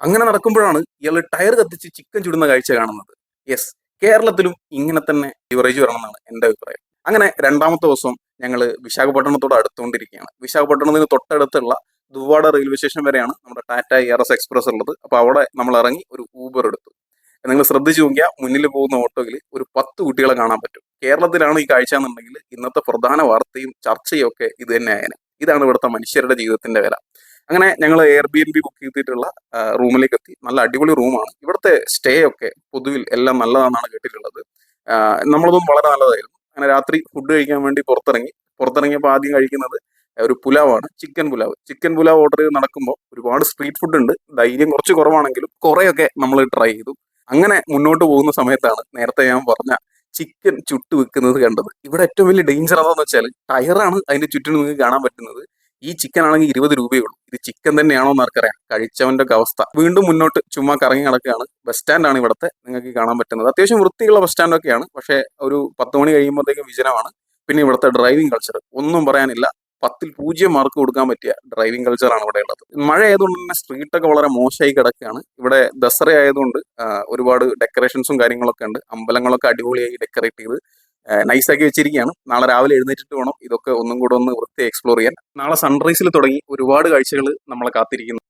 അങ്ങനെ നടക്കുമ്പോഴാണ് ഇയാൾ ടയർ കത്തിച്ച് ചിക്കൻ ചുടുന്ന കാഴ്ച കാണുന്നത്. യെസ് കേരളത്തിലും ഇങ്ങനെ തന്നെ ലിവറേജ് വരണമെന്നാണ് എന്റെ അഭിപ്രായം. അങ്ങനെ രണ്ടാമത്തെ ദിവസം ഞങ്ങൾ വിശാഖപട്ടണത്തോട് അടുത്തുകൊണ്ടിരിക്കുകയാണ്. വിശാഖപട്ടണത്തിന് തൊട്ടടുത്തുള്ള ദുവാഡ റെയിൽവേ സ്റ്റേഷൻ വരെയാണ് നമ്മുടെ ടാറ്റ എയർ എസ് എക്സ്പ്രസ് ഉള്ളത്. അപ്പോൾ അവിടെ നമ്മൾ ഇറങ്ങി ഒരു ഊബർ എടുത്തു. നിങ്ങൾ ശ്രദ്ധിച്ചു നോക്കിയാൽ മുന്നിൽ പോകുന്ന ഓട്ടോയിൽ ഒരു പത്ത് കുട്ടികളെ കാണാൻ പറ്റും. കേരളത്തിലാണ് ഈ കാഴ്ച എന്നുണ്ടെങ്കിൽ ഇന്നത്തെ പ്രധാന വാർത്തയും ചർച്ചയും ഒക്കെ ഇത് തന്നെ ആയനെ ഇതാണ് ഇവിടുത്തെ മനുഷ്യരുടെ ജീവിതത്തിന്റെ വില. അങ്ങനെ ഞങ്ങൾ Airbnb book ചെയ്തിട്ടുള്ള റൂമിലേക്ക് എത്തി നല്ല അടിപൊളി റൂമാണ്. ഇവിടുത്തെ സ്റ്റേ ഒക്കെ പൊതുവിൽ എല്ലാം നല്ലതാണെന്നാണ് കേട്ടിട്ടുള്ളത്. നമ്മളതും വളരെ നല്ലതായിരുന്നു. അങ്ങനെ രാത്രി ഫുഡ് കഴിക്കാൻ വേണ്ടി പുറത്തിറങ്ങി. പുറത്തിറങ്ങിയപ്പോൾ ആദ്യം കഴിക്കുന്നത് ഒരു പുലാവാണ്. Chicken pulao. Chicken pulao order ചെയ്ത് നടക്കുമ്പോൾ ഒരുപാട് സ്ട്രീറ്റ് ഫുഡ് ഉണ്ട്. ധൈര്യം കുറച്ച് കുറവാണെങ്കിലും കുറേയൊക്കെ നമ്മൾ ട്രൈ ചെയ്തു. അങ്ങനെ മുന്നോട്ട് പോകുന്ന സമയത്താണ് നേരത്തെ ഞാൻ പറഞ്ഞ ചിക്കൻ ചുട്ട് വെക്കുന്നത് കണ്ടത്. ഇവിടെ ഏറ്റവും വലിയ ഡേഞ്ചർ എന്താണെന്ന് വെച്ചാൽ ടയറാണ് അതിന്റെ ചുറ്റിനും നിങ്ങൾക്ക് കാണാൻ പറ്റുന്നത്. ഈ ചിക്കൻ ആണെങ്കിൽ ഇരുപത് രൂപയേ ഉള്ളൂ. ഇത് ചിക്കൻ തന്നെയാണോ എന്ന് ആർക്കറിയാം കഴിച്ചവന്റെ അവസ്ഥ. വീണ്ടും മുന്നോട്ട് ചുമ്മാ കറങ്ങി നടക്കുകയാണ്. ബസ് സ്റ്റാൻഡാണ് ഇവിടുത്തെ. നിങ്ങൾക്ക് കാണാൻ പറ്റുന്നത്. അത്യാവശ്യം വൃത്തിയുള്ള ബസ് സ്റ്റാൻഡൊക്കെയാണ് പക്ഷേ ഒരു പത്ത് മണി കഴിയുമ്പോഴത്തേക്കും വിജനമാണ്. പിന്നെ ഇവിടുത്തെ ഡ്രൈവിംഗ് കൾച്ചർ ഒന്നും പറയാനില്ല. പത്തിൽ പൂജ്യം മാർക്ക് കൊടുക്കാൻ പറ്റിയ ഡ്രൈവിംഗ് കൾച്ചറാണ് ഇവിടെ ഉള്ളത്. മഴ ആയതുകൊണ്ട് തന്നെ സ്ട്രീറ്റൊക്കെ വളരെ മോശമായി കിടക്കുകയാണ്. ഇവിടെ ദസറ ആയതുകൊണ്ട് ഒരുപാട് ഡെക്കറേഷൻസും കാര്യങ്ങളൊക്കെ ഉണ്ട്. അമ്പലങ്ങളൊക്കെ അടിപൊളിയായി ഡെക്കറേറ്റ് ചെയ്ത് നൈസാക്കി വെച്ചിരിക്കുകയാണ്. നാളെ രാവിലെ എഴുന്നേറ്റിട്ട് വേണം ഇതൊക്കെ ഒന്നും കൂടെ ഒന്ന് വൃത്തി എക്സ്പ്ലോർ ചെയ്യാൻ. നാളെ സൺറൈസിൽ തുടങ്ങി ഒരുപാട് കാഴ്ചകൾ നമ്മളെ കാത്തിരിക്കുന്നു.